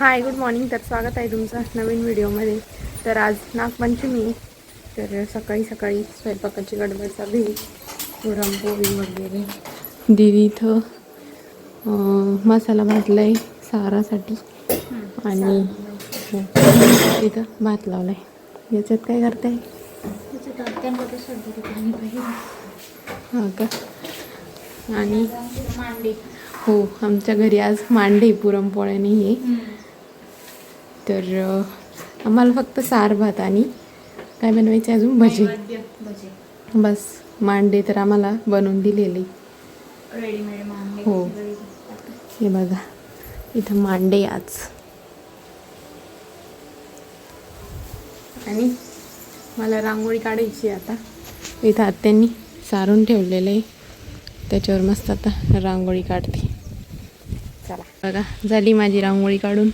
Hi good morning तर स्वागत आहे तुमचं नवीन व्हिडिओमध्ये. तर आज नागपंचमी तर सकाळी सकाळी स्वयंपाकाची गडबड चालू पुरणपोळी वगैरे. दिदी इथं मसाला भाजला आहे सारासाठी. आणि हो, इथं भात लावला आहे याच्यात काय करताय? हां का? आणि हो आमच्या घरी आज मांडे पुरणपोळ्या नाही आहे तर आम्हाला फक्त सार भात आणि काय बनवायचे अजून? भजी. बस मांडे तर आम्हाला बनवून दिलेले. हो. हे बघा इथं मांडे आज. आणि मला रांगोळी काढायची आता. इथं आत्यांनी सारून ठेवलेलं आहे. त्याच्यावर मस्त आता रांगोळी काढते. चला. बघा झाली माझी रांगोळी काढून.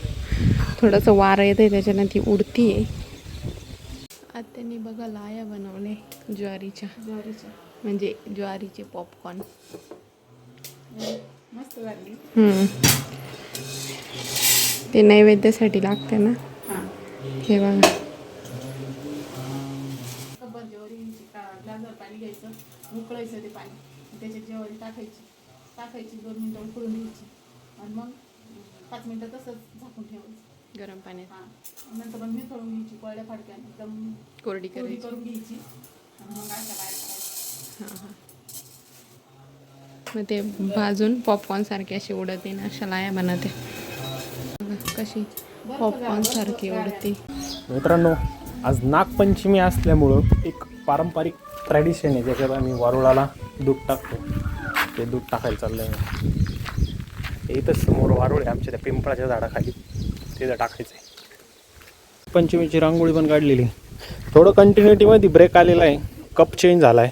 थोडंसं वारं येतं आहे त्याच्यानं ती उडती आहे आत्यांनी बघा लाया बनवले ज्वारीच्या. ज्वारीच्या. म्हणजे ज्वारीचे पॉपकॉर्न मस्त. ते नैवेद्यासाठी लागते ना? हां. बघा. पाणी घ्यायचं उकळायचं ते पाणी. त्याच्यात ज्वारी टाकायची. टाकायची दोन मिनटं उकळून घ्यायची. आणि मग पाच मिनटं तसंच झाकून ठेवायचं. गरम पाण्यात. हां. नंतर मग मिसळून घ्यायची कोरड्या फाडक्याने एकदम कोरडी कोरडी करायची. करून घ्यायची. आणि मग अशा बाहेर काढायच्या हां हां. मग ते भाजून पॉपकॉर्न सारखे असे उडते ना अशा लाया बनवते. कशी? पॉपकॉर्न सारखी उडते. मित्रांनो आज नागपंचमी असल्यामुळं एक पारंपरिक ट्रॅडिशन आहे ज्याच्यात आम्ही वारुळाला दूध टाकतो. ते दूध टाकायला चाललं आहे इथंच समोर वारुळ आहे आमच्या त्या पिंपळाच्या झाडाखाली. तिथं टाकायचं आहे. पंचमीची रांगोळी पण काढलेली. थोडं कंटिन्युटीमध्ये ब्रेक आलेला आहे. कप चेंज झाला आहे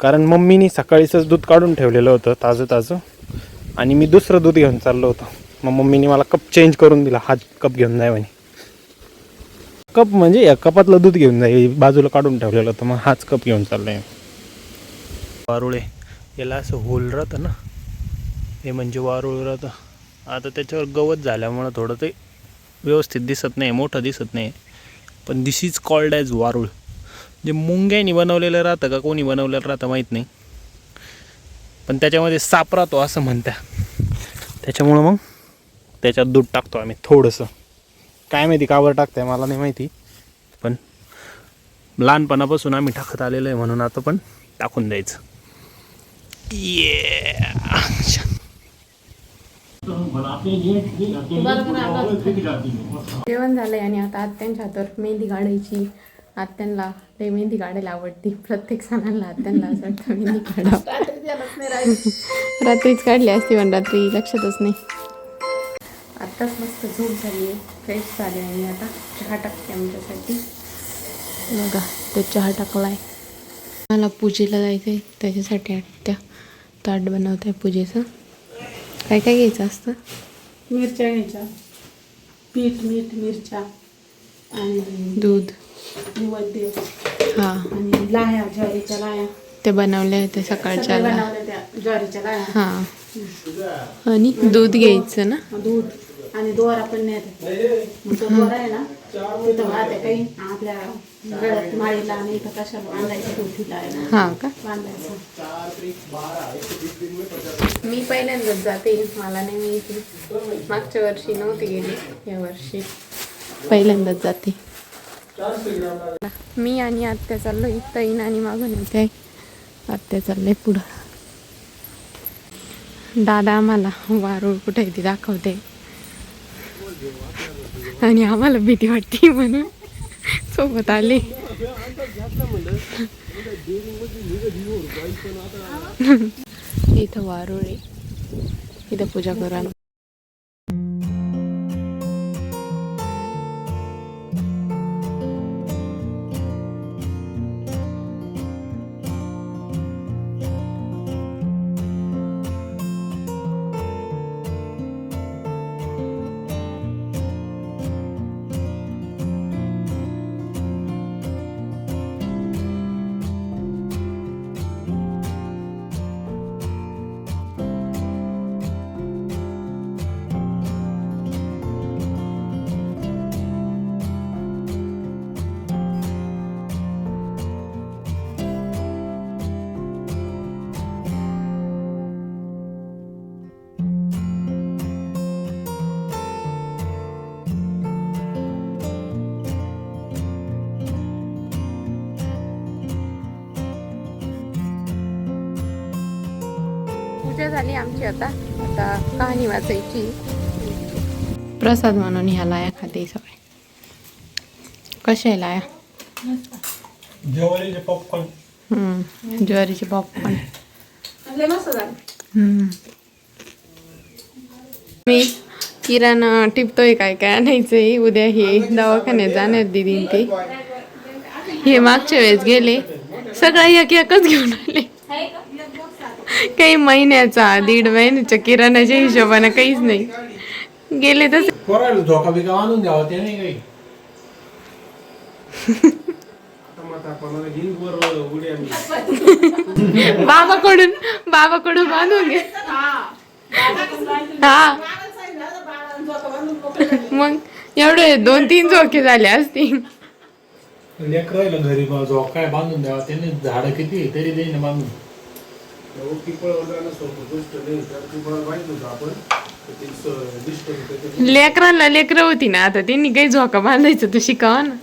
कारण मम्मीनी सकाळीच दूध काढून ठेवलेलं होतं ताजं ताजं. आणि मी दुसरं दूध घेऊन चाललो होतो. मग मम्मीनी मला कप चेंज करून दिला. हा कप घेऊन जाय म्हणे. कप म्हणजे या कपातलं दूध घेऊन जाईल बाजूला काढून ठेवलेलं होतं. मग हाच कप घेऊन चाललाय. वारुळे याला असं होल राहतं ना हे म्हणजे वारुळ राहतं आता त्याच्यावर गवत झाल्यामुळं थोडं ते व्यवस्थित दिसत नाही मोठं दिसत नाही. पण दिस इज कॉल्ड ॲज वारुळ. जे मुंग्यानी बनवलेलं राहतं का कोणी बनवलेलं राहतं माहीत नाही. पण त्याच्यामध्ये साप राहतो असं म्हणत्या त्याच्यामुळं मग त्याच्यात दूध टाकतो आम्ही थोडंसं. काय माहिती कावर आहे मला नाही माहिती. पण लहानपणापासून आम्ही टाकत आलेलो आहे म्हणून आता पण टाकून द्यायचं. ये जेवण झालंय आणि आता आत्यांच्या हातावर मेहंदी काढायची. आत्यांना ते मेहंदी काढायला आवडते. प्रत्येक सणाला आत्यांना असं वाटतं मेहंदी काढा. रात्रीच काढली असती पण रात्री लक्षातच नाही. आत्ताच मस्त झोप झाली आहे फ्रेश झाली आणि आता चहा टाकते आमच्यासाठी. बघा तो चहा टाकलाय. मला पूजेला जायचं आहे त्याच्यासाठी आत्या ताट बनवत आहे पूजेचं. काय काय घ्यायचं असतं? मिरच्या घ्यायच्या. पीठ मीठ मिरच्या आणि दूध. निवद्य हां. आणि लाह्या ज्वारीच्या लाह्या. ते बनवले होते सकाळच्या सकाळी बनवल्या त्या ज्वारीच्या लाह्या. हां. आणि दूध घ्यायचं ना? दूध आणि दोरा पण नाही मग तो दोरा काही. आपल्या गळ्यात माळीला आणि कशाला बांधायचं हां का? बांधायचं. मी पहिल्यांदाच जाते मला नाही माहिती. मागच्या वर्षी नव्हती गेली या वर्षी. पहिल्यांदाच जाते. मी आणि आत्या चाललोय तईन आणि मागून येते. आत्या चाललंय पुढं. दादा आम्हाला वारूळ कुठे आहे ती दाखवते. आणि आम्हाला भीती वाटते म्हणून सोबत आले. इथं वारूळ आहे इथं पूजा करू आम्ही झाली आमची आता. आता कहाणी वाचायची. प्रसाद म्हणून ह्या लाया खाते सगळे. कशा आहे लाया? जेवायचे पॉपकॉर्न हम्म, ज्वारीचे पॉपकॉर्न. मी किराणा टिपतोय काय काय आणायचंय. उद्या हे दवाखान्यात जाणार दिदी ते हे मागच्या वेळेस गेले. सगळं एक एकच घेऊन आले. काही महिन्याचा दीड महिन्याच्या किराणाच्या हिशोबाने काहीच नाही. गेले तसे. पोरायला झोका बिका बांधून द्यावा ते नाही काही. बाबाकडून बाबाकडून बांधून घे. हा. मग एवढे दोन तीन झोके झाले असतील. लेकरायला घरी बा झोका आहे बांधून द्यावा? त्याने झाडं किती तरी देईन बांधून. लेकरांना लेकरं होती ना आता त्यांनी काही झोका बांधायचं तू शिकावा ना.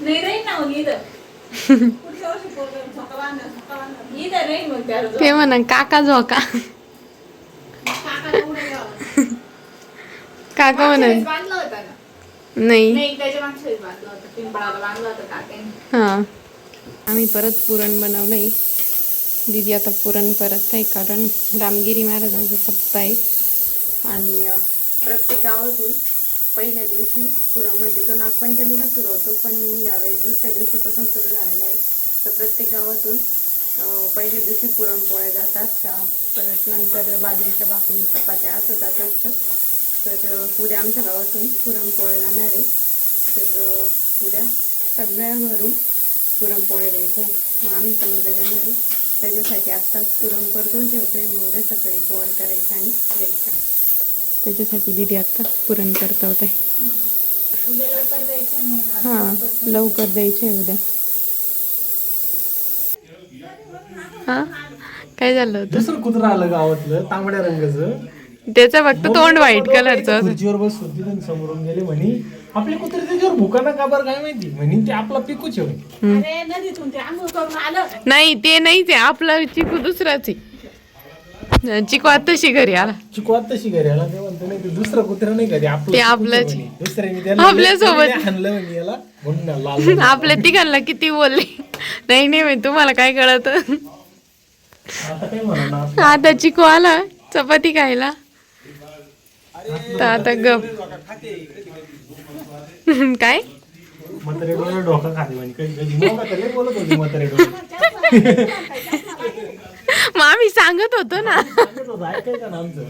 नाही राहील ना पुढच्या वर्षी पोरगं झोका बांधा, झोका बांधा. इथं राहील मग त्याला झोका. ते म्हणा काका झोका. काका म्हणा. होतं ना? नाही. नाही होतं. होतं हा. आम्ही परत पुरण बनवलं आहे दीदी आता पुरण परत आहे कारण रामगिरी महाराजांचा सप्ताह आहे. आणि प्रत्येक गावातून पहिल्या दिवशी पुरण म्हणजे तो नागपंचमीला सुरू होतो पण यावेळेस दुसऱ्या दिवशीपासून सुरू झालेला आहे. तर प्रत्येक गावातून पहिल्या दिवशी पुरणपोळ्या जात असतात परत नंतर बाजरीच्या भाकरी चपात्या असं जात असतं. तर उद्या आमच्या गावातून पुरणपोळ्या जाणार आहे. तर उद्या सगळ्या घरून पुरणपोळ्या द्यायच्या आहे. मग आम्ही पण उद्या देणार आहे त्याच्यासाठी आत्ताच पुरण परतून ठेवतोय. मग उद्या सकाळी पोळ्या करायच्या आणि द्यायच्या त्याच्यासाठी दिदी आत्ता पुरण परतवत. आहे आहे हां लवकर द्यायचे आहे उद्या. हा? काय झालं होतं? दुसरं कुत्रा आलं गावातलं तांबड्या रंगाचं. त्याचं फक्त तोंड व्हाईट कलरचं. खुर्चीवर बसून तिथून समोरून गेले म्हणे आपले कुत्रे त्याच्यावर भुकाना का बरं काय माहिती म्हणे ते आपला पिकूच आहे म्हणे. अरे नदीतून ते आंघोळ करून आलं नाही ते नाहीच आहे आपला चिकू दुसराच आहे चिकू आत्ताशी घरी आला चिकू आता तशी घरी आला ते म्हणतो नाही ते दुसरं कुत्रा नाही घरी आपलं ते पिकूच आहे आपलंच. म्हणे. दुसऱ्याने त्याला आपल्यासोबत. हाणलं म्हणे याला म्हणून ना लाल झाला. आपल्या तिघांना किती बोलले नाही नाही माहीत तुम्हाला काय कळत आता काय म्हणा ना आता चिकू आला चपाती खायला तर आता गप. काय? मग आम्ही सांगत होतो ना. सांगत होता, ऐकायचं ना आमचं.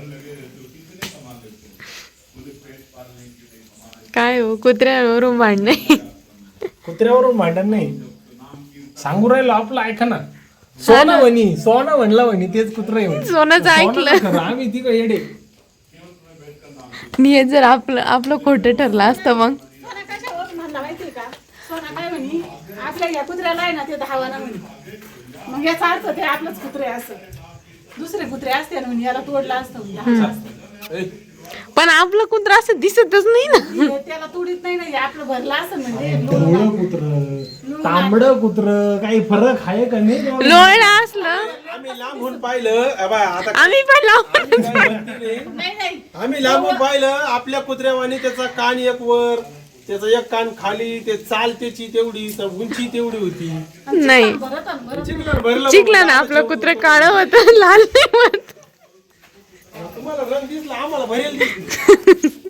काय हो कुत्र्यावरून भांडणे? कुत्र्यावरून भांडण नाही. सांगू राहिलो आपलं ऐका ना. सोना म्हणी सोना म्हणला म्हणी तेच कुत्र. सोनंच ऐकलं. आम्ही ती काय येडे. आणि हे जर आपलं आपलं खोटं ठरलं असतं मग. सोना कशावर म्हणला माहितीये का? सोना काय म्हणी? आपल्या या कुत्र्याला आहे ना ते धावाना म्हणे. मग याचा अर्थ ते आपलंच कुत्रे असं. दुसरे कुत्रे असते ना म्हणे याला तोडलं असतं म्हणजे. पण आपलं कुत्र असं दिसतच नाही ना. त्याला तोडीत नाही ना हे आपलं भरलं असं म्हणजे कुत्र तांबड कुत्र काही फरक आहे का नाही? लोळा असलं आम्ही लांबून पाहिलं. अबा, आता आम्ही पण लावून काय म्हणते नाही. नाही नाही. आम्ही लांबून पाहिलं आपल्या कुत्र्यावानी त्याचा कान एक वर त्याचा एक कान खाली ते चाल त्याची तेवढी तर उंची तेवढी होती. नाही. भरत आण, भरत चिखलात भरलं चिकला ना आपलं कुत्र काळं होतं लाल नाही होत. तुम्हाला रंग दिसला आम्हाला भरेल दिसली.